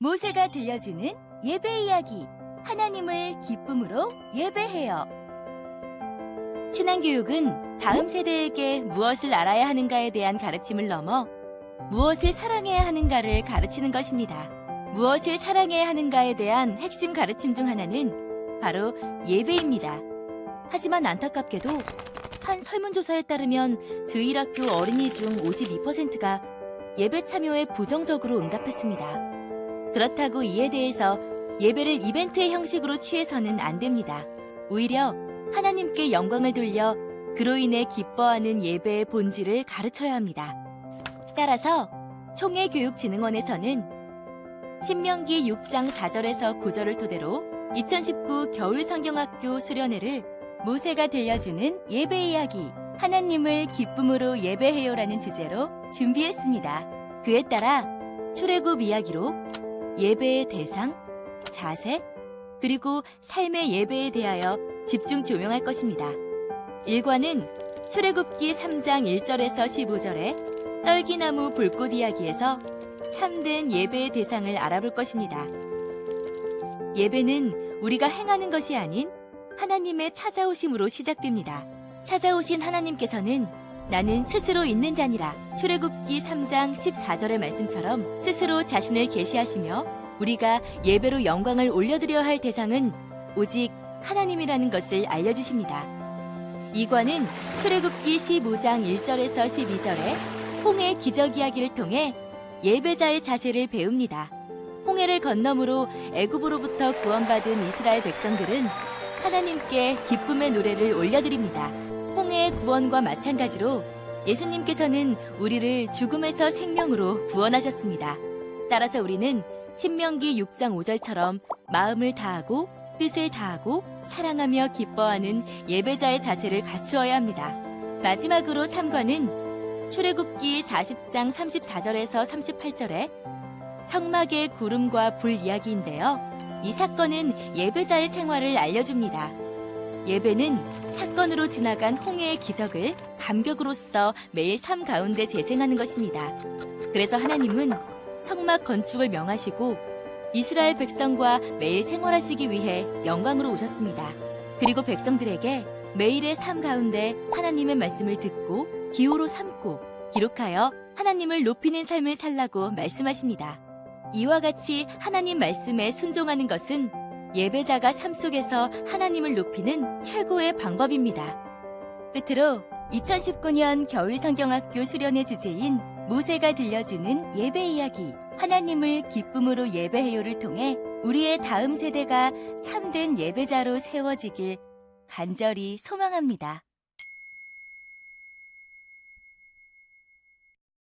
모세가 들려주는 예배 이야기. 하나님을 기쁨으로 예배해요. 신앙교육은 다음 세대에게 무엇을 알아야 하는가에 대한 가르침을 넘어 무엇을 사랑해야 하는가를 가르치는 것입니다. 무엇을 사랑해야 하는가에 대한 핵심 가르침 중 하나는 바로 예배입니다. 하지만 안타깝게도 한 설문조사에 따르면 주일학교 어린이 중 52%가 예배 참여에 부정적으로 응답했습니다. 그렇다고 이에 대해서 예배를 이벤트의 형식으로 취해서는 안 됩니다. 오히려 하나님께 영광을 돌려 그로 인해 기뻐하는 예배의 본질을 가르쳐야 합니다. 따라서 총회교육진흥원에서는 신명기 6장 4절에서 9절을 토대로 2019 겨울 성경학교 수련회를 모세가 들려주는 예배 이야기 하나님을 기쁨으로 예배해요라는 주제로 준비했습니다. 그에 따라 출애굽 이야기로 예배의 대상, 자세, 그리고 삶의 예배에 대하여 집중 조명할 것입니다. 일과는 출애굽기 3장 1절에서 15절에 떨기나무 불꽃 이야기에서 참된 예배의 대상을 알아볼 것입니다. 예배는 우리가 행하는 것이 아닌 하나님의 찾아오심으로 시작됩니다. 찾아오신 하나님께서는 나는 스스로 있는 자니라 출애굽기 3장 14절의 말씀처럼 스스로 자신을 계시하시며 우리가 예배로 영광을 올려드려야 할 대상은 오직 하나님이라는 것을 알려주십니다. 이관은 출애굽기 15장 1절에서 12절에 홍해 기적 이야기를 통해 예배자의 자세를 배웁니다. 홍해를 건너므로 애굽으로부터 구원받은 이스라엘 백성들은 하나님께 기쁨의 노래를 올려드립니다. 홍해의 구원과 마찬가지로 예수님께서는 우리를 죽음에서 생명으로 구원하셨습니다. 따라서 우리는 신명기 6장 5절처럼 마음을 다하고 뜻을 다하고 사랑하며 기뻐하는 예배자의 자세를 갖추어야 합니다. 마지막으로 3관은 출애굽기 40장 34절에서 38절에 성막의 구름과 불 이야기인데요. 이 사건은 예배자의 생활을 알려줍니다. 예배는 사건으로 지나간 홍해의 기적을 감격으로써 매일 삶 가운데 재생하는 것입니다. 그래서 하나님은 성막 건축을 명하시고 이스라엘 백성과 매일 생활하시기 위해 영광으로 오셨습니다. 그리고 백성들에게 매일의 삶 가운데 하나님의 말씀을 듣고 기호로 삼고 기록하여 하나님을 높이는 삶을 살라고 말씀하십니다. 이와 같이 하나님 말씀에 순종하는 것은 예배자가 삶 속에서 하나님을 높이는 최고의 방법입니다. 끝으로 2019년 겨울 성경학교 수련회 주제인 모세가 들려주는 예배 이야기 하나님을 기쁨으로 예배해요를 통해 우리의 다음 세대가 참된 예배자로 세워지길 간절히 소망합니다.